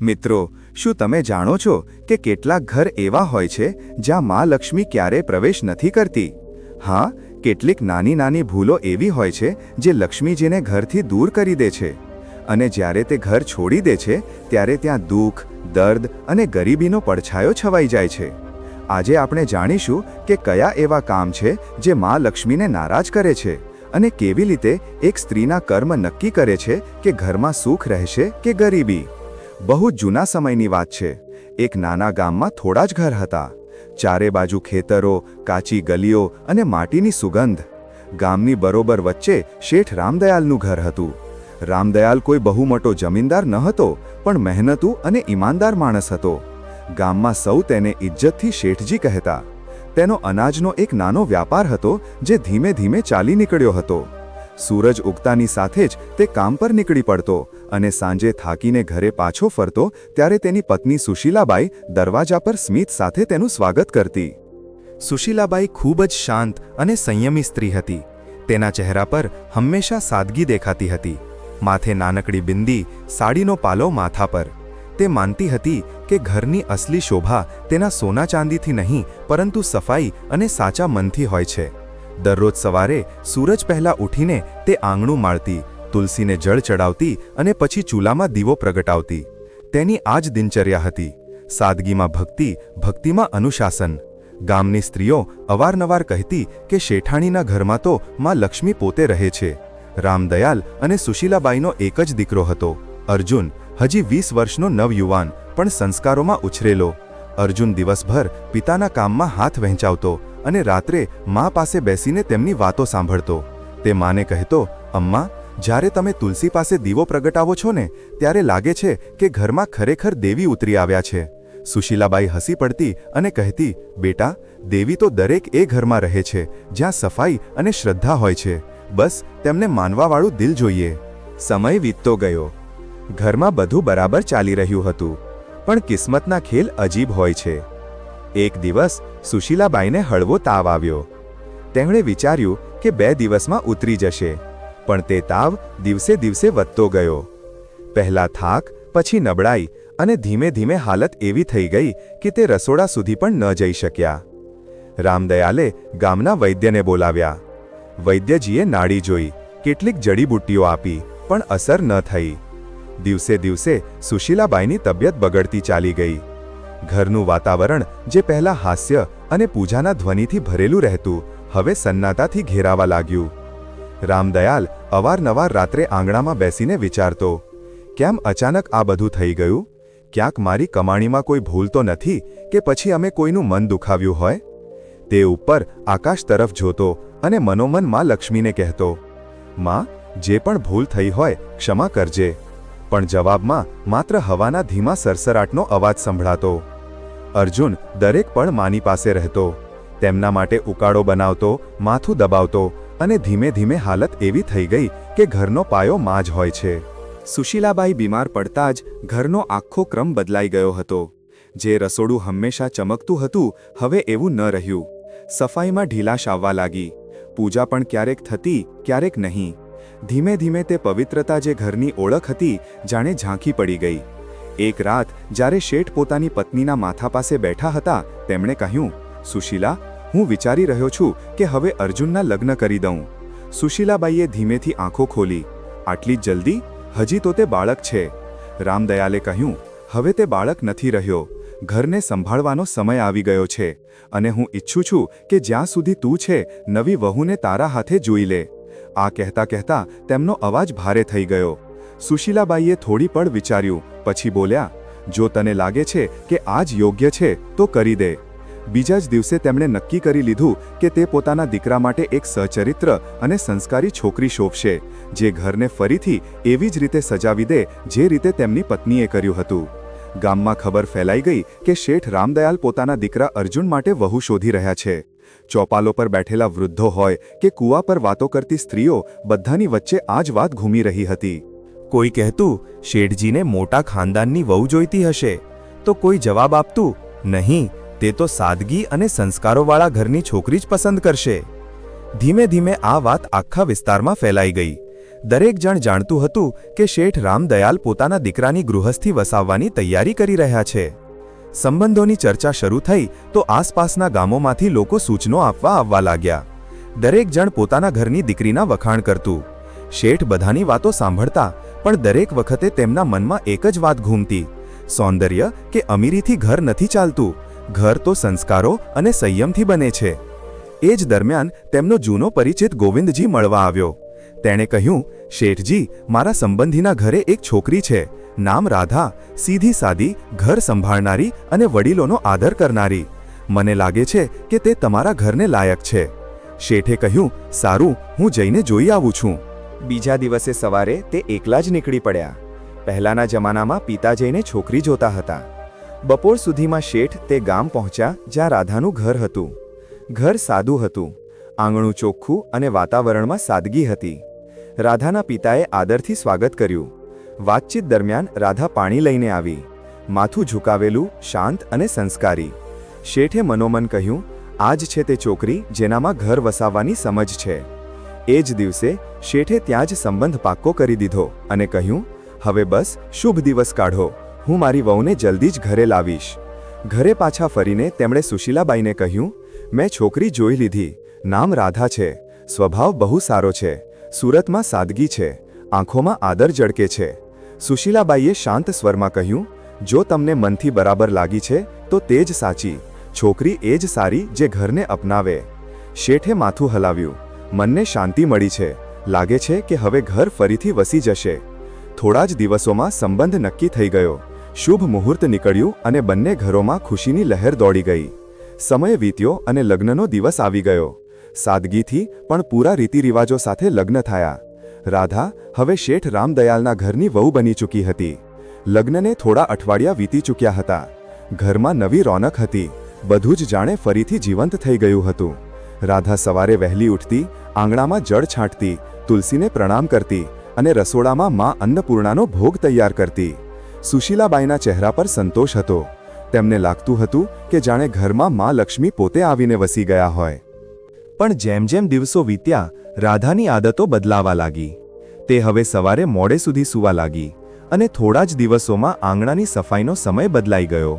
મિત્રો, શું તમે જાણો છો કે કેટલાક ઘર એવા હોય છે જ્યાં મા લક્ષ્મી ક્યારે પ્રવેશ નથી કરતી? હા, કેટલીક નાની નાની ભૂલો એવી હોય છે જે લક્ષ્મીજીને ઘરથી દૂર કરી દે છે. અને જ્યારે તે ઘર છોડી દે છે, ત્યારે ત્યાં દુઃખ, દર્દ અને ગરીબીનો પડછાયો છવાઈ જાય છે. આજે આપણે જાણીશું કે કયા એવા કામ છે જે મા લક્ષ્મીને નારાજ કરે છે અને કેવી રીતે એક સ્ત્રીના કર્મ નક્કી કરે છે કે ઘરમાં સુખ રહેશે કે ગરીબી. બહુ જૂના સમયની વાત છે. એક નાના ગામમાં થોડા જ ઘર હતા. ચારે બાજુ ખેતરો, કાચી ગલીઓ અને માટીની સુગંધ. ગામની બરોબર વચ્ચે શેઠ રામદયાલનું ઘર હતું. રામદયાલ કોઈ બહુ મોટો જમીનદાર ન હતો, પણ મહેનતુ અને ઈમાનદાર માણસ હતો. ગામમાં સૌ તેને ઇજ્જતથી શેઠજી કહેતા. તેનો અનાજનો એક નાનો વ્યાપાર હતો, જે ધીમે ધીમે ચાલી નીકળ્યો હતો. સૂરજ ઉગતાની સાથે જ તે કામ પર નીકળી પડતો અને સાંજે થાકીને ઘરે પાછો ફરતો ત્યારે તેની પત્ની સુશીલાબાઈ દરવાજા પર સ્મિત સાથે તેનું સ્વાગત કરતી. સુશીલાબાઈ ખૂબ જ શાંત અને સંયમી સ્ત્રી હતી. તેના ચહેરા પર હંમેશા સાદગી દેખાતી હતી. માથે નાનકડી બિંદી, સાડીનો પાલો માથા પર. તે માનતી હતી કે ઘરની અસલી શોભા તેના સોના ચાંદીથી નહીં, પરંતુ સફાઈ અને સાચા મનથી હોય છે. દરરોજ સવારે સૂરજ પહેલા ઉઠીને તે આંગણું માળતી તુલસીને જળ ચડાવતી અને પછી ચૂલામાં દીવો પ્રગટાવતી. તેની આ જ દિનચર્યા હતી. સાદગીમાં ભક્તિ, ભક્તિમાં અનુશાસન. ગામની સ્ત્રીઓ અવારનવાર કહેતી કે શેઠાણીના ઘરમાં તો માં લક્ષ્મી પોતે રહે છે. રામદયાલ અને સુશીલાબાઈનો એક જ દીકરો હતો. અર્જુન, હજી વીસ વર્ષનો નવયુવાન, પણ સંસ્કારોમાં ઉછરેલો. અર્જુન દિવસભર પિતાના કામમાં હાથ વહેંચાવતો અને રાત્રે મા પાસે બેસીને તેમની વાતો સાંભળતો. તે માને કહેતો, અમ્મા, જ્યારે તમે તુલસી પાસે દીવો પ્રગટાવો છો ને, ત્યારે લાગે છે કે ઘરમાં ખરેખર દેવી ઉતરી આવ્યા છે. સુશીલાબાઈ હસી પડતી અને કહેતી, બેટા, દેવી તો દરેક એ ઘરમાં રહે છે, જ્યાં સફાઈ અને શ્રદ્ધા હોય છે. બસ, તેમને માનવાવાળું દિલ જોઈએ. સમય વીતતો ગયો. ઘરમાં બધું બરાબર ચાલી રહ્યું હતું. પણ કિસ્મતના ખેલ અજીબ હોય છે. એક દિવસ સુશીલાબાઈને હળવો તાવ આવ્યો. તેમણે વિચાર્યું કે બે દિવસમાં ઉતરી જશે, પણ તે તાવ દિવસે દિવસે વધતો ગયો. પહેલા થાક, પછી નબળાઈ અને ધીમે ધીમે હાલત એવી થઈ ગઈ કે તે રસોડા સુધી પણ ન જઈ શક્યા. રામદયાલે ગામના વૈદ્યને બોલાવ્યા. વૈદ્યજીએ નાડી જોઈ, કેટલીક જડીબુટ્ટીઓ આપી, પણ અસર ન થઈ. દિવસે દિવસે સુશીલાબાઈની તબિયત બગડતી ચાલી ગઈ. ઘરનું વાતાવરણ જે પહેલા હાસ્ય અને પૂજાના ધ્વનિથી ભરેલું રહેતું, હવે સન્નાટાથી ઘેરાવા લાગ્યું. રામદયાલ અવારનવાર રાત્રે આંગણામાં બેસીને વિચારતો, કેમ અચાનક આ બધું થઈ ગયું? ક્યાંક મારી કમાણીમાં કોઈ ભૂલ તો નથી કે પછી અમે કોઈનું મન દુખાવ્યું હોય? તે ઉપર આકાશ તરફ જોતો અને મનોમનમાં લક્ષ્મીને કહેતો, માં, જે પણ ભૂલ થઈ હોય ક્ષમા કરજે. પણ જવાબમાં માત્ર હવાના ધીમા સરસરાટનો અવાજ સંભળાતો. અર્જુન દરેક પળ માની પાસે રહેતો. તેમના માટે ઉકાળો બનાવતો, માથું દબાવતો અને ધીમે ધીમે હાલત એવી થઈ ગઈ કે ઘરનો પાયો માં જ હોય છે. સુશીલાબાઈ બીમાર પડતા જ ઘરનો આખો ક્રમ બદલાઈ ગયો હતો. જે રસોડું હંમેશા ચમકતું હતું, હવે એવું ન રહ્યું. સફાઈમાં ઢીલાશ આવવા લાગી. પૂજા પણ ક્યારેક થતી, ક્યારેક નહીં. ધીમે ધીમે તે પવિત્રતા જે ઘરની ઓળખ હતી, જાણે ઝાંખી પડી ગઈ. એક રાત, જ્યારે શેઠ પોતાની પત્નીના માથા પાસે બેઠા હતા, તેમણે કહ્યું, સુશીલા, હું વિચારી રહ્યો છું કે હવે અર્જુનના લગ્ન કરી દઉં. સુશીલાબાઈએ ધીમેથી આંખો ખોલી. આટલી જલ્દી? હજી તો તે બાળક છે. રામદયાલે કહ્યું, હવે તે બાળક નથી રહ્યો. ઘરને સંભાળવાનો સમય આવી ગયો છે અને હું ઈચ્છું છું કે જ્યાં સુધી તું છે, નવી વહુને તારા હાથે જોઈ લે. આ કહેતા કહેતા તેમનો અવાજ ભારે થઈ ગયો. સુશીલાબાઈએ થોડી પળ વિચાર્યું, પછી બોલ્યા, જો તને લાગે છે કે આ જ યોગ્ય છે, તો કરી દે. બીજા જ દિવસે તેમણે નક્કી કરી લીધું કે તે પોતાના દીકરા માટે એક સહચરિત્ર અને સંસ્કારી છોકરી શોભશે, જે ઘરને ફરીથી એવી જ રીતે સજાવી દે જે રીતે તેમની પત્નીએ કર્યું હતું. ગામમાં ખબર ફેલાઈ ગઈ કે શેઠ રામદયાલ પોતાના દીકરા અર્જુન માટે વહુ શોધી રહ્યા છે. ચોપાલો પર બેઠેલા વૃદ્ધો હોય કે કૂવા પર વાતો કરતી સ્ત્રીઓ બધાની વચ્ચે આ જ વાત ઘૂમી રહી હતી. કોઈ કહેતું, શેઠજીને મોટા ખાનદાનની વહુ જોઈતી હશે? તો કોઈ જવાબ આપતું? નહીં, તે તો સાદગી અને સંસ્કારોવાળા ઘરની છોકરી જ પસંદ કરશે. ધીમે ધીમે આ વાત આખા વિસ્તારમાં ફેલાઈ ગઈ. દરેક જણ જાણતું હતું કે શેઠ રામદયાલ પોતાના દીકરાની ગૃહસ્થી વસાવવાની તૈયારી કરી રહ્યા છે. સંબંધોની ચર્ચા શરૂ થઈ તો આસપાસના ગામોમાંથી લોકો સૂચનો આપવા આવવા લાગ્યા. દરેક જણ પોતાના ઘરની દીકરીના વખાણ કરતું. શેઠ બધાની વાતો સાંભળતા પણ દરેક વખતે તેમના મનમાં એક જ વાત ઘૂમતી. સૌંદર્ય કે અમીરીથી ઘર નથી ચાલતું. ઘર તો સંસ્કારો અને સંયમથી બને છે. એ જ દરમિયાન તેમનો જૂનો પરિચિત ગોવિંદજી મળવા આવ્યો. તેણે કહ્યું, શેઠજી, મારા સંબંધીના ઘરે એક છોકરી છે. નામ રાધા, સીધી સાદી, ઘર સંભાળનારી અને વડીલોનો આદર કરનારી. મને લાગે છે કે તે તમારા ઘરને લાયક છે. શેઠે કહ્યું, સારું, હું જઈને જોઈ આવું છું. બીજા દિવસે સવારે તે એકલા જ નીકળી પડ્યા. પહેલાના જમાનામાં પિતા જઈને છોકરી જોતા હતા. બપોર સુધીમાં શેઠ તે ગામ પહોંચ્યા જ્યાં રાધાનું ઘર હતું. ઘર સાદું હતું. આંગણું ચોખ્ખું અને વાતાવરણમાં સાદગી હતી. રાધાના પિતાએ આદરથી સ્વાગત કર્યું. વાતચીત દરમિયાન રાધા પાણી લઈને આવી. માથું ઝુકાવેલું, શાંત અને સંસ્કારી. શેઠે મનોમન કહ્યું આ જ છે તે છોકરી જેનામાં ઘર વસાવવાની સમજ છે. એ જ દિવસે શેઠે ત્યાં જ સંબંધ પાક્કો કરી દીધો અને કહ્યું, હવે બસ, શુભ દિવસ કાઢો. હું મારી વહુને જલ્દી જ ઘરે લાવીશ. ઘરે પાછા ફરીને તેમણે સુશીલાબાઈને કહ્યું, મેં છોકરી જોઈ લીધી. નામ રાધા છે. સ્વભાવ બહુ સારો છે. સુરતમાં સાદગી છે, આંખોમાં આદર જળકે છે. સુશીલાબાઈએ શાંત સ્વરમાં કહ્યું, જો તમને મનથી બરાબર લાગી છે, તો તે જ સાચી. છોકરી એ જ સારી જે ઘરને અપનાવે. શેઠે માથું હલાવ્યું. મનને શાંતિ મળી છે. લાગે છે કે હવે ઘર ફરીથી વસી જશે. થોડા જ દિવસોમાં સંબંધ નક્કી થઈ ગયો. શુભ મુહૂર્ત નીકળ્યું અને બંને ઘરોમાં ખુશીની લહેર દોડી ગઈ. સમય વીત્યો અને લગ્નનો દિવસ આવી ગયો. સાદગીથી પણ પૂરા રીતિરિવાજો સાથે લગ્ન થયા. રાધા હવે શેઠ રામદયાલના ઘરની વહુ બની ચૂકી હતી. લગ્નને થોડા અઠવાડિયા વીતી ચૂક્યા હતા. ઘરમાં નવી રોનક હતી. બધું જ જાણે ફરીથી જીવંત થઈ ગયું હતું. રાધા સવારે વહેલી ઉઠતી, આંગણામાં જળ છાંટતી, તુલસીને પ્રણામ કરતી અને રસોડામાં માં અન્નપૂર્ણાનો ભોગ તૈયાર કરતી. સુશીલાબાઈના ચહેરા પર સંતોષ હતો. તેમને લાગતું હતું કે જાણે ઘરમાં માં લક્ષ્મી પોતે આવીને વસી ગયા હોય. પણ જેમ જેમ દિવસો વીત્યા, રાધાની આદતો બદલાવા લાગી. તે હવે સવારે મોડે સુધી સૂવા લાગી અને થોડા જ દિવસોમાં આંગણાની સફાઈનો સમય બદલાઈ ગયો.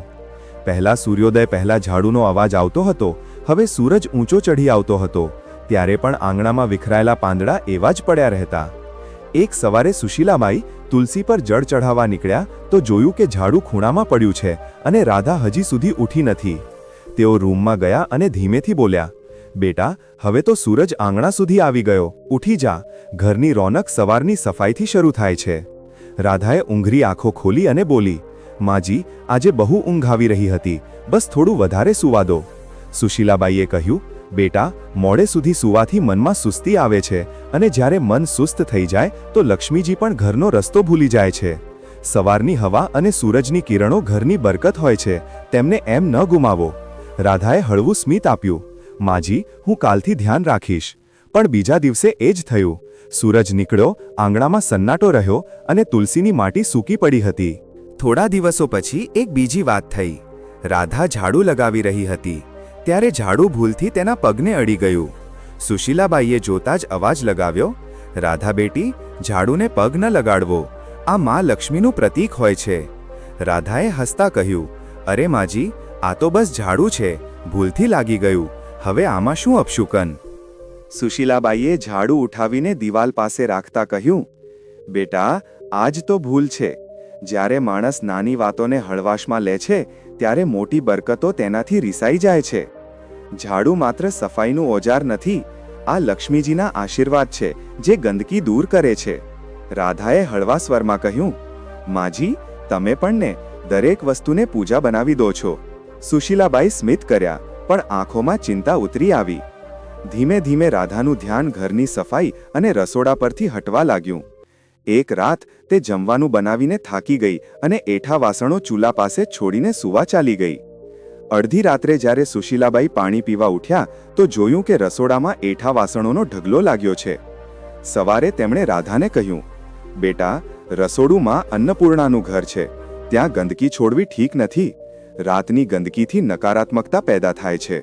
પહેલા સૂર્યોદય, પહેલા ઝાડુનો અવાજ આવતો હતો, હવે સૂરજ ઊંચો ચઢી આવતો હતો, ત્યારે પણ આંગણામાં વિખરાયેલા પાંદડા એવા જ પડ્યા રહેતા. એક સવારે સુશીલાબાઈ તુલસી પર જળ ચઢાવવા નીકળ્યા તો જોયું કે ઝાડુ ખૂણામાં પડ્યું છે અને રાધા હજી સુધી ઉઠી નથી. તેઓ રૂમમાં ગયા અને ધીમેથી બોલ્યા બેટા, હવે તો સૂરજ આંગણા સુધી આવી ગયો. ઉઠી જા. ઘરની રોનક સવારની સફાઈથી શરૂ થાય છે. રાધાએ ઊંઘરી આંખો ખોલી અને બોલી, માજી, આજે બહુ ઊંઘ આવી રહી હતી. બસ થોડું વધારે સૂવા દો. સુશીલાબાઈએ કહ્યું, બેટા, મોડે સુધી સૂવાથી મનમાં સુસ્તી આવે છે અને જ્યારે મન સુસ્ત થઈ જાય, તો લક્ષ્મીજી પણ ઘરનો રસ્તો ભૂલી જાય છે. સવારની હવા અને સૂરજની કિરણો ઘરની બરકત હોય છે. તેમને એમ ન ગુમાવો. રાધાએ હળવું સ્મિત આપ્યું. માજી, હું કાલથી ધ્યાન રાખીશ. પણ બીજા દિવસે એ જ થયું. સૂરજ નીકળ્યો, આંગણામાં સન્નાટો રહ્યો અને તુલસીની માટી સૂકી પડી હતી. થોડા દિવસો પછી એક બીજી વાત થઈ. રાધા ઝાડુ લગાવી રહી હતી. ત્યારે ઝાડુ ભૂલથી તેના પગને અડી ગયું. સુશીલાબાઈએ જોતા જ અવાજ લગાવ્યો, રાધા બેટી, ઝાડુને પગ ન લગાડવો. આ મા લક્ષ્મીનું પ્રતીક હોય છે. રાધાએ હસતા કહ્યું, અરે માજી, આ તો બસ ઝાડુ છે. ભૂલથી લાગી ગયું. હવે આમાં શું અપશુકન સુશીલાબાઈએ ઝાડુ ઉઠાવીને દિવાલ પાસે રાખતા કહ્યું, બેટા, આજ તો ભૂલ છે. જ્યારે માણસ નાની વાતોને હળવાશમાં લે છે, ત્યારે મોટી બરકતો તેનાથી રિસાઈ જાય છે. ઝાડુ માત્ર સફાઈનું ઓજાર નથી, આ લક્ષ્મીજીના આશીર્વાદ છે, જે ગંદકી દૂર કરે છે. રાધાએ હળવા સ્વરમાં કહ્યું, માજી, તમે પણ ને દરેક વસ્તુને પૂજા બનાવી દો છો. સુશીલાબાઈ સ્મિત કર્યા. પણ આંખોમાં ચિંતા ઉતરી આવી. ધીમે ધીમે રાધાનું ધ્યાન ઘરની સફાઈ અને રસોડા પરથી હટવા લાગ્યું. એક રાત તે જમવાનું બનાવીને થાકી ગઈ અને એઠા વાસણો ચૂલા પાસે છોડીને સૂવા ચાલી ગઈ. અડધી રાત્રે જ્યારે સુશીલાબાઈ પાણી પીવા ઉઠ્યા, તો જોયું કે રસોડામાં એઠા વાસણોનો ઢગલો લાગ્યો છે. સવારે તેમણે રાધાને કહ્યું, બેટા રસોડુંમાં અન્નપૂર્ણાનું ઘર છે. ત્યાં ગંદકી છોડવી ઠીક નથી. રાતની ગંદકીથી નકારાત્મકતા પેદા થાય છે.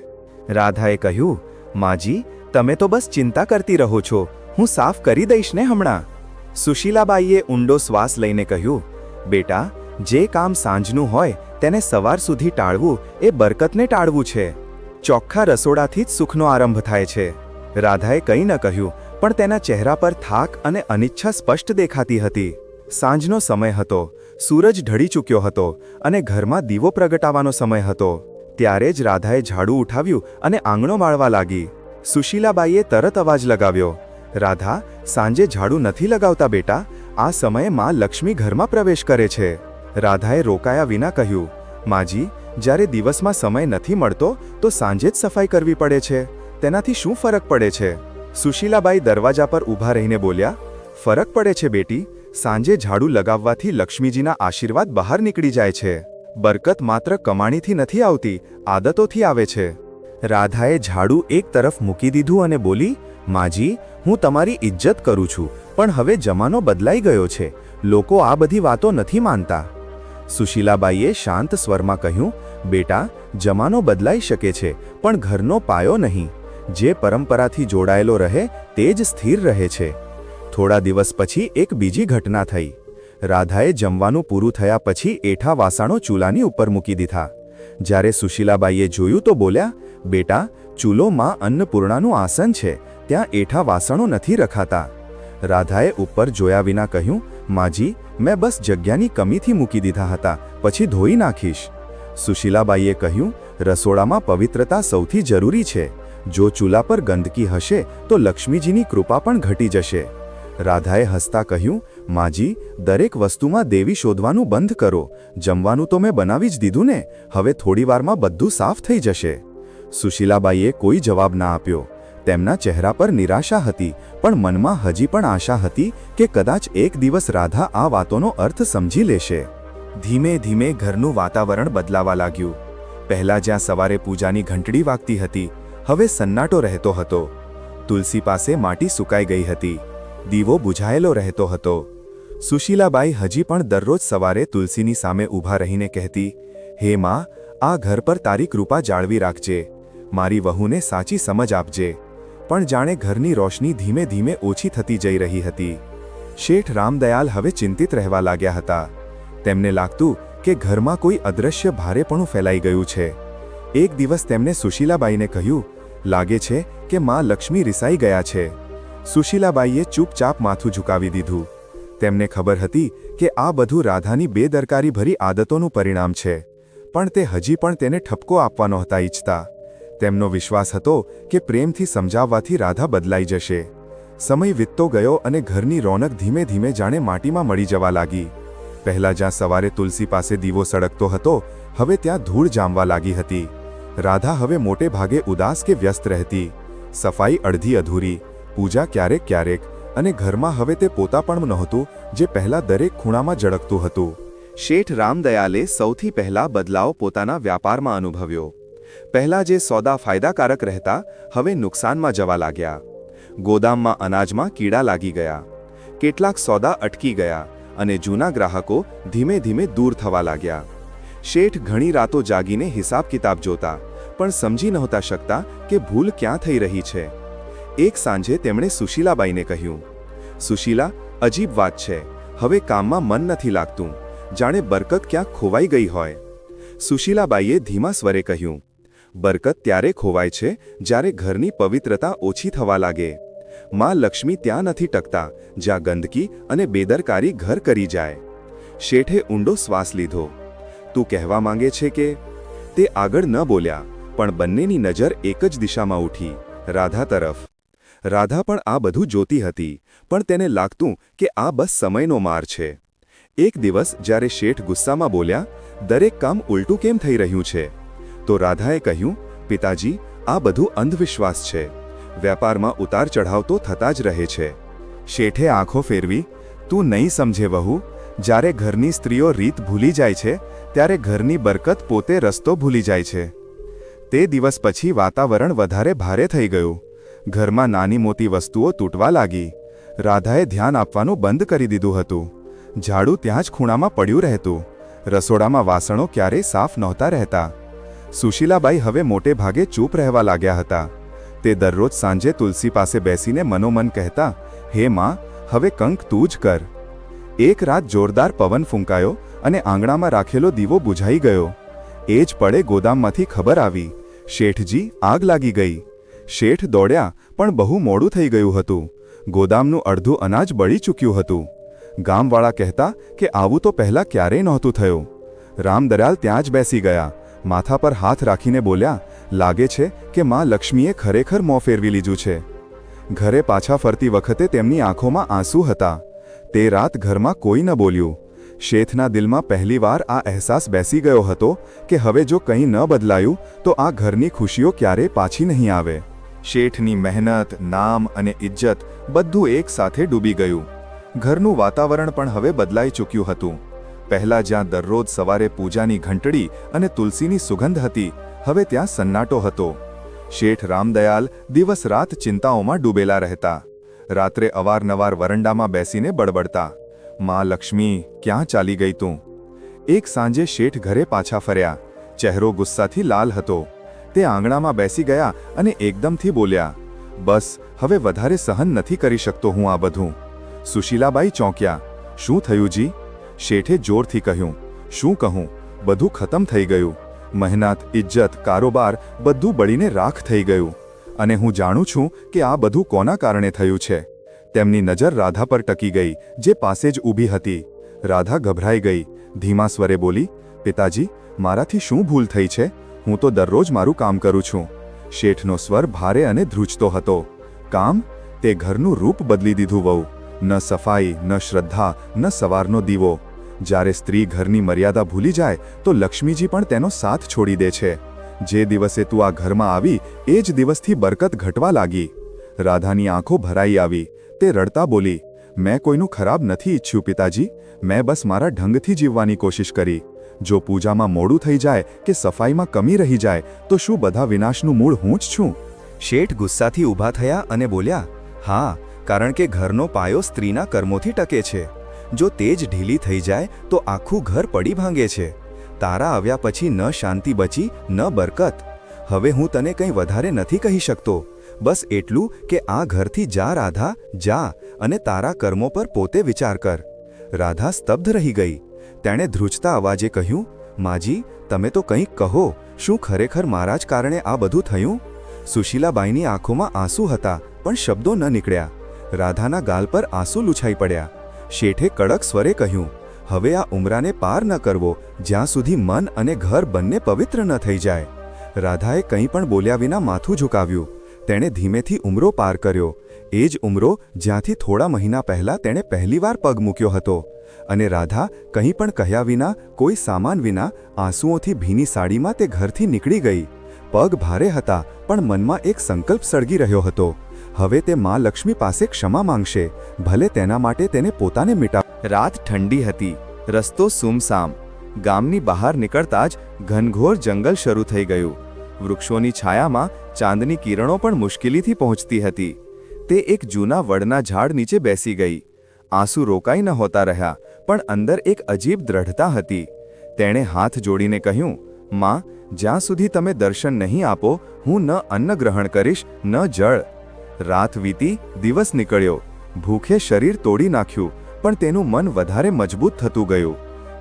રાધાએ કહ્યું, માજી, તમે તો બસ ચિંતા કરતી રહો છો. હું સાફ કરી દઈશ ને હમણાં. સુશીલાબાઈએ ઊંડો શ્વાસ લઈને કહ્યું, બેટા, જે કામ સાંજનું હોય તેને સવાર સુધી ટાળવું એ બરકતને ટાળવું છે. ચોખ્ખા રસોડાથી જ સુખનો આરંભ થાય છે. રાધાએ કંઈ ન કહ્યું, પણ તેના ચહેરા પર થાક અને અનિચ્છા સ્પષ્ટ દેખાતી હતી. સાંજનો સમય હતો. સૂરજ ઢળી ચૂક્યો હતો અને ઘરમાં દીવો પ્રગટાવવાનો સમય હતો. ત્યારે જ રાધાએ ઝાડુ ઉઠાવ્યું અને આંગણો માળવા લાગી. સુશીલાબાઈએ તરત અવાજ લગાવ્યો, રાધા, સાંજે ઝાડુ નથી લગાવતા બેટા, આ સમયે માં લક્ષ્મી ઘરમાં પ્રવેશ કરે છે. રાધાએ રોકાયા વિના કહ્યું, માજી, જ્યારે દિવસમાં સમય નથી મળતો, તો સાંજે જ સફાઈ કરવી પડે છે. તેનાથી શું ફરક પડે છે? સુશીલાબાઈ દરવાજા પર ઊભા રહીને બોલ્યા, ફરક પડે છે બેટી સાંજે ઝાડુ લગાવવાથી લક્ષ્મીજીના આશીર્વાદ બહાર નીકળી જાય છે. બરકત માત્ર કમાણીથી નથી આવતી, આદતોથી આવે છે. રાધાએ ઝાડુ એક તરફ મૂકી દીધું અને બોલી, માજી, હું તમારી ઇજ્જત કરું છું, પણ હવે જમાનો બદલાઈ ગયો છે. લોકો આ બધી વાતો નથી માનતા. સુશીલાબાઈએ શાંત સ્વરમાં કહ્યું, બેટા, જમાનો બદલાઈ શકે છે, પણ ઘરનો પાયો નહીં. જે પરંપરાથી જોડાયેલો રહે, તે જ સ્થિર રહે છે. થોડા દિવસ પછી એક બીજી ઘટના થઈ. રાધાએ જમવાનું પૂરું થયા પછી એઠા વાસણો ચૂલાની ઉપર મૂકી દીધા. જ્યારે સુશીલાબાઈએ જોયું તો બોલ્યા, બેટા ચૂલો માં અન્નપૂર્ણાનું આસન છે, ત્યાં એઠા વાસણો નથી રખાતા. રાધાએ ઉપર જોયા વિના કહ્યું, માજી, મેં બસ જગ્યાની કમીથી મૂકી દીધા હતા, પછી ધોઈ નાખીશ. સુશીલાબાઈએ કહ્યું, રસોડામાં પવિત્રતા સૌથી જરૂરી છે. જો ચૂલા પર ગંદકી હશે, તો લક્ષ્મીજીની કૃપા પણ ઘટી જશે. રાધાએ હસતા કહ્યું, માજી, દરેક વસ્તુમાં દેવી શોધવાનું બંધ કરો. જમવાનું તો મેં બનાવી જ દીધું ને. હવે થોડીવારમાં બધું સાફ થઈ જશે. સુશીલાબાઈએ કોઈ જવાબ ના આપ્યો. તેમના ચહેરા પર નિરાશા હતી, પણ મનમાં હજી પણ આશા હતી કે કદાચ એક દિવસ રાધા આ વાતોનો અર્થ સમજી લેશે. ધીમે ધીમે ઘરનું વાતાવરણ બદલાવા લાગ્યું. પહેલા જ્યાં સવારે પૂજાની ઘંટડી વાગતી હતી, હવે સન્નાટો રહેતો હતો. તુલસી પાસે માટી સુકાઈ ગઈ હતી. દીવો બુઝાયેલો રહેતો હતો. સુશીલાબાઈ હજી પણ દરરોજ સવારે તુલસીની સામે ઊભા રહીને કહેતી, હે માં, આ ઘર પર તારી કૃપા જાળવી રાખજે. મારી વહુને સાચી સમજ આપજે. પણ જાણે ઘરની રોશની ધીમે ધીમે ઓછી થતી જઈ રહી હતી. શેઠ રામદયાલ હવે ચિંતિત રહેવા લાગ્યા હતા. તેમને લાગતું કે ઘરમાં કોઈ અદૃશ્ય ભારેપણું ફેલાઈ ગયું છે. એક દિવસ તેમને સુશીલાબાઈને કહ્યું, લાગે છે કે માં લક્ષ્મી રિસાઈ ગયા છે. સુશીલાબાઈએ ચૂપચાપ માથું ઝુકાવી દીધું. તેમને ખબર હતી કે આ બધું રાધાની બેદરકારી ભરી આદતોનું પરિણામ છે, પણ તે હજી પણ તેને ઠપકો આપવા નહોતા ઈચ્છતા. તેમનો વિશ્વાસ હતો કે પ્રેમથી સમજાવવાથી રાધા બદલાઈ જશે. સમય વીતતો ગયો અને ઘરની રોનક ધીમે ધીમે જાણે માટીમાં મળી જવા લાગી. પહેલા જ્યાં સવારે તુલસી પાસે દીવો સળગતો હતો, હવે ત્યાં ધૂળ જામવા લાગી હતી. રાધા હવે મોટે ભાગે ઉદાસ કે વ્યસ્ત રહેતી. સફાઈ અડધી અધૂરી. પૂજા ક્યારેક ક્યારેક અને ઘરમાં હવે તે પોતા પણ નહોતું, જે પહેલાં દરેક ખૂણામાં ઝળકતું હતું. શેઠ રામદયાલે સૌથી પહેલા બદલાવ પોતાના વ્યાપારમાં અનુભવ્યો. પહેલા જે સોદા ફાયદાકારક રહેતા, હવે નુકસાનમાં જવા લાગ્યા. ગોદામમાં અનાજમાં કીડા લાગી ગયા. કેટલાક સોદા અટકી ગયા અને જૂના ગ્રાહકો ધીમે ધીમે દૂર થવા લાગ્યા. શેઠ ઘણી રાતો જાગીને હિસાબ કિતાબ જોતા, પણ સમજી નહોતા શકતા કે ભૂલ ક્યાં થઈ રહી છે. એક સાંજે તેમણે સુશીલાબાઈને કહ્યું, સુશીલા, અજીબ વાત છે. હવે કામમાં મન નથી લાગતું. જાણે બરકત ક્યાંક ખોવાઈ ગઈ હોય. સુશીલાબાઈએ ધીમા સ્વરે કહ્યું, બરકત ત્યારે ખોવાય છે જ્યારે ઘરની પવિત્રતા ઓછી થવા લાગે. માં લક્ષ્મી ત્યાં નથી ટકતા, જ્યાં ગંદકી અને બેદરકારી ઘર કરી જાય. શેઠે ઊંડો શ્વાસ લીધો. તું કહેવા માંગે છે કે? તે આગળ ન બોલ્યા, પણ બંનેની નજર એક જ દિશામાં ઉઠી, રાધા તરફ. રાધા પણ આ બધું જોતી હતી, પણ તેને લાગતું કે આ બસ સમયનો માર છે. એક દિવસ જ્યારે શેઠ ગુસ્સામાં બોલ્યા, દરેક કામ ઉલટું કેમ થઈ રહ્યું છે? તો રાધાએ કહ્યું, પિતાજી, આ બધું અંધવિશ્વાસ છે. વેપારમાં ઉતાર ચઢાવ તો થતા જ રહે છે. શેઠે આંખો ફેરવી, તું નહીં સમજે વહુ, જ્યારે ઘરની સ્ત્રીઓ રીત ભૂલી જાય છે, ત્યારે ઘરની બરકત પોતે રસ્તો ભૂલી જાય છે. તે દિવસ પછી વાતાવરણ વધારે ભારે થઈ ગયું. ઘરમાં નાની મોટી વસ્તુઓ તૂટવા લાગી. રાધાએ ધ્યાન આપવાનું બંધ કરી દીધું હતું. ઝાડુ ત્યાં જ ખૂણામાં પડ્યું રહેતું. રસોડામાં વાસણો ક્યારેય સાફ નહોતા રહેતા. સુશીલાબાઈ હવે મોટે ભાગે ચૂપ રહેવા લાગ્યા હતા. તે દરરોજ સાંજે તુલસી પાસે બેસીને મનોમન કહેતા, હે માં, હવે કંક તું જ કર. એક રાત જોરદાર પવન ફૂંકાયો અને આંગણામાં રાખેલો દીવો બુઝાઈ ગયો. એ જ પડે ગોદામમાંથી ખબર આવી. શેઠજી, આગ લાગી ગઈ. શેઠ દોડ્યા, પણ બહુ મોડું થઈ ગયું હતું. ગોદામનું અડધું અનાજ બળી ચૂક્યું હતું. ગામવાળા કહેતા કે આવું તો પહેલાં ક્યારેય નહોતું થયું. રામદરાલ ત્યાં જ બેસી ગયા. માથા પર હાથ રાખીને બોલ્યા, લાગે છે કે માં લક્ષ્મીએ ખરેખર મોં ફેરવી લીધું છે. ઘરે પાછા ફરતી વખતે તેમની આંખોમાં આંસુ હતા. તે રાત ઘરમાં કોઈ ન બોલ્યું. શેઠના દિલમાં પહેલીવાર આ અહેસાસ બેસી ગયો હતો કે હવે જો કંઈ ન બદલાયું, તો આ ઘરની ખુશીઓ ક્યારેય પાછી નહીં આવે. શેઠની મહેનત, નામ અને ઇજ્જત બધું એક સાથે ડૂબી ગયું. ઘરનું વાતાવરણ પણ હવે બદલાઈ ચૂક્યું હતું. પહેલા જ્યાં દરરોજ સવારે પૂજાની ઘંટડી અને તુલસીની સુગંધ હતી, હવે ત્યાં સન્નાટો હતો. શેઠ રામદયાલ દિવસ રાત ચિંતાઓમાં ડૂબેલા રહેતા. રાત્રે અવારનવાર વરંડામાં બેસીને બડબડતા માં લક્ષ્મી, ક્યાં ચાલી ગઈ તું? એક સાંજે શેઠ ઘરે પાછા ફર્યા. ચહેરો ગુસ્સાથી લાલ હતો. તે આંગણામાં બેસી ગયા અને એકદમથી બોલ્યા, બસ, હવે વધારે સહન નથી કરી શકતો હું આ બધું. સુશીલાબાઈ ચોંક્યા, શું થયું જી? શેઠે જોરથી કહ્યું, શું કહું? બધું ખતમ થઈ ગયું. મહેનત, ઇજ્જત, કારોબાર બધું બળીને રાખ થઈ ગયું. અને હું જાણું છું કે આ બધું કોના કારણે થયું છે. તેમની નજર રાધા પર ટકી ગઈ, જે પાસે જ ઊભી હતી. રાધા ગભરાઈ ગઈ, ધીમા સ્વરે બોલી, પિતાજી, મારાથી શું ભૂલ થઈ છે? હું તો દરરોજ મારું કામ કરું છું. શેઠનો સ્વર ભારે અને ધ્રુજતો હતો. કામ? તે ઘરનું રૂપ બદલી દીધું વહુ. ન સફાઈ, ન શ્રદ્ધા, ન સવારનો દીવો. જ્યારે સ્ત્રી ઘરની મર્યાદા ભૂલી જાય, તો લક્ષ્મીજી પણ તેનો સાથ છોડી દે છે. જે દિવસે તું આ ઘરમાં આવી, એ જ દિવસથી બરકત ઘટવા લાગી. રાધાની આંખો ભરાઈ આવી. તે રડતા બોલી, મેં કોઈનું ખરાબ નથી ઈચ્છ્યું પિતાજી. મેં બસ મારા ઢંગથી જીવવાની કોશિશ કરી. જો પૂજામાં મોડું થઈ જાય કે સફાઈમાં કમી રહી જાય, તો શું બધા વિનાશનું મૂળ હું જ છું? શેઠ ગુસ્સાથી ઊભા થયા અને બોલ્યા, હા, કારણ કે ઘરનો પાયો સ્ત્રીના કર્મોથી ટકે છે. જો તે જ ઢીલી થઈ જાય, તો આખું ઘર પડી ભાંગે છે. તારા આવ્યા પછી ન શાંતિ બચી, ન બરકત. હવે હું તને કંઈ વધારે નથી કહી શકતો. બસ એટલું કે આ ઘરથી જા, રાધા, જા અને તારા કર્મો પર પોતે વિચાર કર. રાધા સ્તબ્ધ રહી ગઈ. તેણે ધ્રુજતા અવાજે કહ્યું, માજી, તમે તો કંઈક કહો, શું ખરેખર મારા જ કારણે આ બધું થયું? સુશીલાબાઈની આંખોમાં આંસુ હતા, પણ શબ્દો ન નીકળ્યા. રાધાના ગાલ પર આંસુ લૂછાઈ પડ્યા. શેઠે કડક સ્વરે કહ્યું, હવે આ ઉમરાને પાર ન કરવો, જ્યાં સુધી મન અને ઘર બંને પવિત્ર ન થઈ જાય. રાધાએ કંઈ પણ બોલ્યા વિના માથું ઝુકાવ્યું. તેણે ધીમેથી ઉમરો પાર કર્યો. એ જ ઉમરો જ્યાંથી થોડા મહિના પહેલા તેણે પહેલીવાર પગ મૂક્યો હતો. અને રાધા કંઈ પણ કહ્યા વિના, કોઈ સામાન વિના, આંસુઓથી ભીની સાડીમાં તે ઘરથી નીકળી ગઈ. પગ ભારે હતા, પણ મનમાં એક સંકલ્પ સળગી રહ્યો હતો. હવે તે મા લક્ષ્મી પાસે ક્ષમા માંગશે, ભલે તેના માટે તેને પોતાને મિટા રાત ઠંડી હતી, રસ્તો સુમસામ. ગામની બહાર નીકળતા જ ઘનઘોર જંગલ શરૂ થઈ ગયું. વૃક્ષોની છાયામાં ચાંદની કિરણો પણ મુશ્કેલીથી પહોંચતી હતી. તે એક જૂના વડના ઝાડ નીચે બેસી ગઈ. આંસુ રોકાઈ ન હોતા રહ્યા, પણ અંદર એક અજીબ દ્રઢતા હતી. તેણે હાથ જોડીને કહ્યું, માં, જ્યાં સુધી તમે દર્શન નહીં આપો, હું ન અન્ન ગ્રહણ કરીશ, ન જળ. રાત વીતી, દિવસ નીકળ્યો. ભૂખે શરીર તોડી નાખ્યું, પણ તેનું મન વધારે મજબૂત થતું ગયું.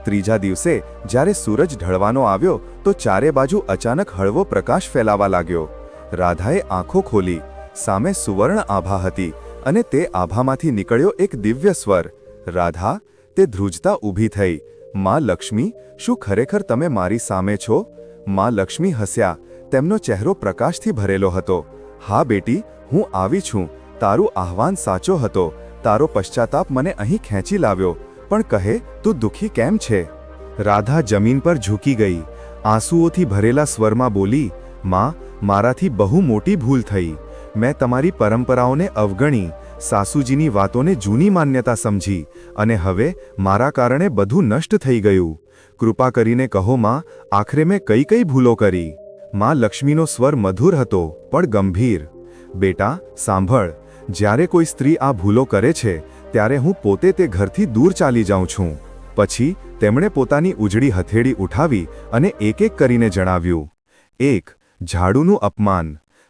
ત્રીજા દિવસે, જ્યારે સૂરજ ઢળવાનો આવ્યો, તો ચારે બાજુ અચાનક હળવો પ્રકાશ ફેલાવા લાગ્યો. રાધાએ આંખો ખોલી. સામે સુવર્ણ આભા હતી. અને તે આભામાંથી નીકળ્યો એક દિવ્ય સ્વર. રાધા, તે ધ્રુજતા ઊભી થઈ. માં લક્ષ્મી, શું ખરેખર તમે મારી સામે છો માં લક્ષ્મી હસ્યા. તેમનો ચહેરો પ્રકાશથી ભરેલો હતો. હા બેટી, હું આવી છું. તારું આહવાન સાચો હતો. તારો પશ્ચાતાપ મને અહીં ખેંચી લાવ્યો. પણ કહે, તું દુઃખી કેમ છે રાધા જમીન પર ઝૂકી ગઈ. આંસુઓથી ભરેલા સ્વરમાં બોલી, માં, મારાથી બહુ મોટી ભૂલ થઈ. મેં તમારી પરંપરાઓને અવગણી, સાસુજીની વાતોને જૂની માન્યતા સમજી અને હવે મારા કારણે બધું નષ્ટ થઈ ગયું. કૃપા કરીને કહો, માં, આખરે મેં કઈ કઈ ભૂલો કરી? માં લક્ષ્મીનો સ્વર મધુર હતો, પણ ગંભીર. બેટા, સાંભળ, જ્યારે કોઈ સ્ત્રી આ ભૂલો કરે છે, ત્યારે હું પોતે તે ઘરથી દૂર ચાલી જાઉં છું. પછી તેમણે પોતાની ઉજળી હથેળી ઉઠાવી અને એક એક કરીને જણાવ્યું, એક, ઝાડુનું અપમાન.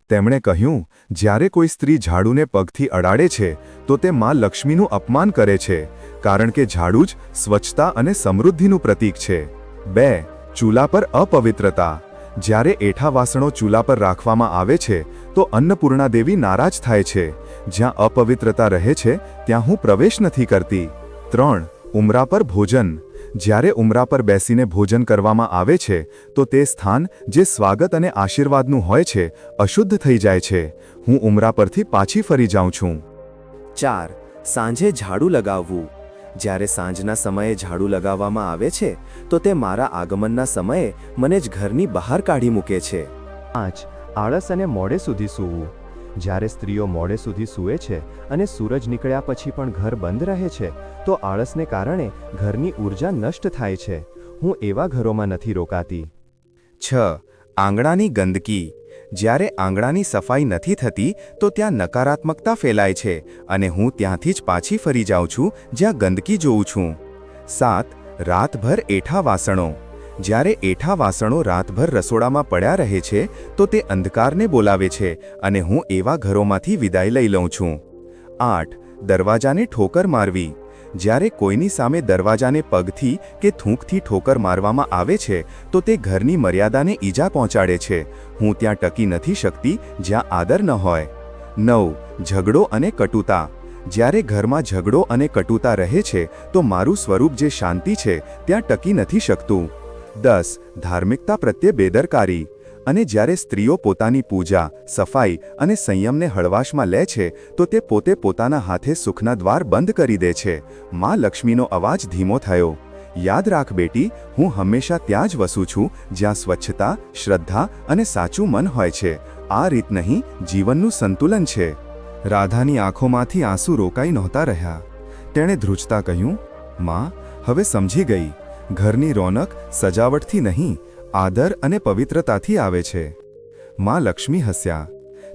તેમણે કહ્યું, જ્યારે કોઈ સ્ત્રી ઝાડુને પગથી અડાડે છે, તો તે માં લક્ષ્મીનું અપમાન કરે છે, કારણ કે ઝાડુ જ સ્વચ્છતા અને સમૃદ્ધિનું પ્રતીક છે. બે, ચૂલા પર અપવિત્રતા. જ્યારે એઠા વાસણો ચૂલા પર રાખવામાં આવે છે, તો અન્નપૂર્ણા દેવી નારાજ થાય છે. જ્યાં અપવિત્રતા રહે છે, ત્યાં હું પ્રવેશ નથી કરતી. ત્રણ, ઉમરા પર ભોજન. જ્યારે ઉમરા પર બેસીને ભોજન કરવામાં આવે છે, તો તે સ્થાન જે સ્વાગત અને આશીર્વાદનું હોય છે, અશુદ્ધ થઈ જાય છે. હું ઉમરા પરથી પાછી ફરી જાઉં છું. ચાર. સાંજે ઝાડુ લગાવવું. જ્યારે સાંજના સમયે ઝાડુ લગાવવામાં આવે છે, તો તે મારા આગમનના સમયે મને જ ઘરની બહાર કાઢી મૂકે છે. પાંચ. આળસ અને મોડે સુધી સૂવું. જ્યારે સ્ત્રીઓ મોડે સુધી સૂવે છે અને સૂરજ નીકળ્યા પછી પણ ઘર બંધ રહે છે, તો આળસને કારણે ઘરની ઊર્જા નષ્ટ થાય છે. હું એવા ઘરોમાં નથી રોકાતી. છ. આંગણાની ગંદકી. જ્યારે આંગણાની સફાઈ નથી થતી, તો ત્યાં નકારાત્મકતા ફેલાય છે અને હું ત્યાંથી જ પાછી ફરી જાઉં છું, જ્યાં ગંદકી જોઉં છું. સાત. રાતભર એઠા વાસણો. જ્યારે એઠા વાસણો રાતભર રસોડામાં પડ્યા રહે છે, તો તે અંધકારને બોલાવે છે અને હું એવા ઘરોમાંથી વિદાય લઈ લઉં છું. આઠ. દરવાજાને ઠોકર મારવી. જ્યારે કોઈની સામે દરવાજાને પગથી કે થૂંકથી ઠોકર મારવામાં આવે છે, તો તે ઘરની મર્યાદાને ઈજા પહોંચાડે છે. હું ત્યાં ટકી નથી શકતી, જ્યાં આદર ન હોય. નવ. ઝઘડો અને કટુતા. જ્યારે ઘરમાં ઝઘડો અને કટુતા રહે છે, તો મારું સ્વરૂપ જે શાંતિ છે, ત્યાં ટકી નથી શકતું. દસ, ધાર્મિકતા પ્રત્યે બેદરકારી. અને જ્યારે સ્ત્રીઓ પોતાની પૂજા, સફાઈ અને સંયમને હળવાશમાં લે છે, તો તે પોતે પોતાના હાથે સુખના દ્વાર બંધ કરી દે છે. માં લક્ષ્મીનો અવાજ ધીમો થયો. યાદ રાખ બેટી, હું હંમેશા ત્યાં જ વસું છું, જ્યાં સ્વચ્છતા, શ્રદ્ધા અને સાચું મન હોય છે. આ રીત નહીં, જીવનનું સંતુલન છે. રાધાની આંખોમાંથી આંસુ રોકાઈ નહોતા રહ્યા. તેણે ધ્રુજતા કહ્યું, માં, હવે સમજી ગઈ. ઘરની રોનક સજાવટથી નહીં, આદર અને પવિત્રતાથી આવે છે. માં લક્ષ્મી હસ્યા.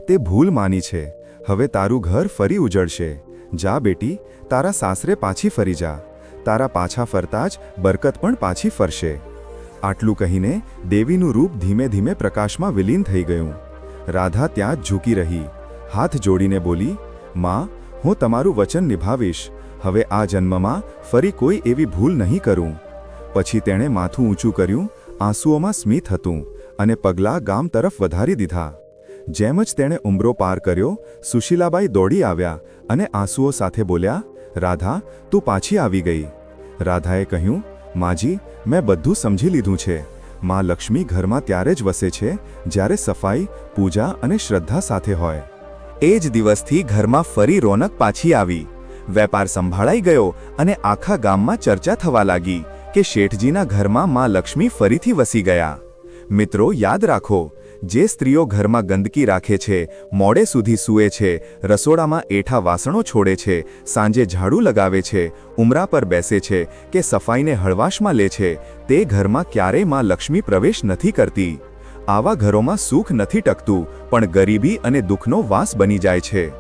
તે ભૂલ માની છે. હવે તારું ઘર ફરી ઉજળશે. જા બેટી, તારા સાસરે પાછી ફરી જા. તારા પાછા ફરતા જ બરકત પણ પાછી ફરશે. આટલું કહીને દેવીનું રૂપ ધીમે ધીમે પ્રકાશમાં વિલીન થઈ ગયું. રાધા ત્યાં જ ઝૂકી રહી. હાથ જોડીને બોલી, માં, હું તમારું વચન નિભાવીશ. હવે આ જન્મમાં ફરી કોઈ એવી ભૂલ નહીં કરું. પછી તેણે માથું ઊંચું કર્યું, આંસુઓમાં સ્મિત હતું અને પગલાં ગામ તરફ વધારી દીધા. જેમ જ તેણે ઉંબરો પાર કર્યો, સુશીલાબાઈ દોડી આવ્યા અને આંસુઓ સાથે બોલ્યા, રાધા, તું પાછી આવી ગઈ. રાધાએ કહ્યું, માજી, મેં બધું સમજી લીધું છે. માં લક્ષ્મી ઘરમાં ત્યારે જ વસે છે, જ્યારે સફાઈ, પૂજા અને શ્રદ્ધા સાથે હોય. એ જ દિવસથી ઘરમાં ફરી રોનક પાછી આવી. વેપાર સંભાળાઈ ગયો અને આખા ગામમાં ચર્ચા થવા લાગી. કે શેઠજીના ઘરમાં માં લક્ષ્મી ફરીથી વસી ગયા. મિત્રો, યાદ રાખો, જે સ્ત્રીઓ ઘરમાં ગંદકી રાખે છે, મોડે સુધી સૂએ છે, રસોડામાં એઠા વાસણો છોડે છે, સાંજે ઝાડુ લગાવે છે, ઉમરા પર બેસે છે, કે સફાઈને હળવાશમાં લે છે, તે ઘરમાં ક્યારેયમાં લક્ષ્મી પ્રવેશ નથી કરતી. આવા ઘરોમાં સુખ નથી ટકતું, પણ ગરીબી અને દુઃખનો વાસ બની જાય છે.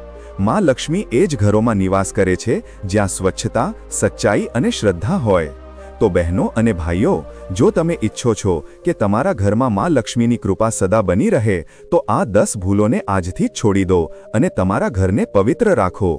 માં લક્ષ્મી એ જ ઘરોમાં નિવાસ કરે છે, જ્યાં સ્વચ્છતા, સચ્ચાઈ અને શ્રદ્ધા હોય. તો બહેનો અને ભાઈઓ, જો તમે ઈચ્છો છો કે તમારા ઘરમાં માં લક્ષ્મીની કૃપા સદા બની રહે, તો આ દસ ભૂલોને આજથી છોડી દો અને તમારા ઘરને પવિત્ર રાખો.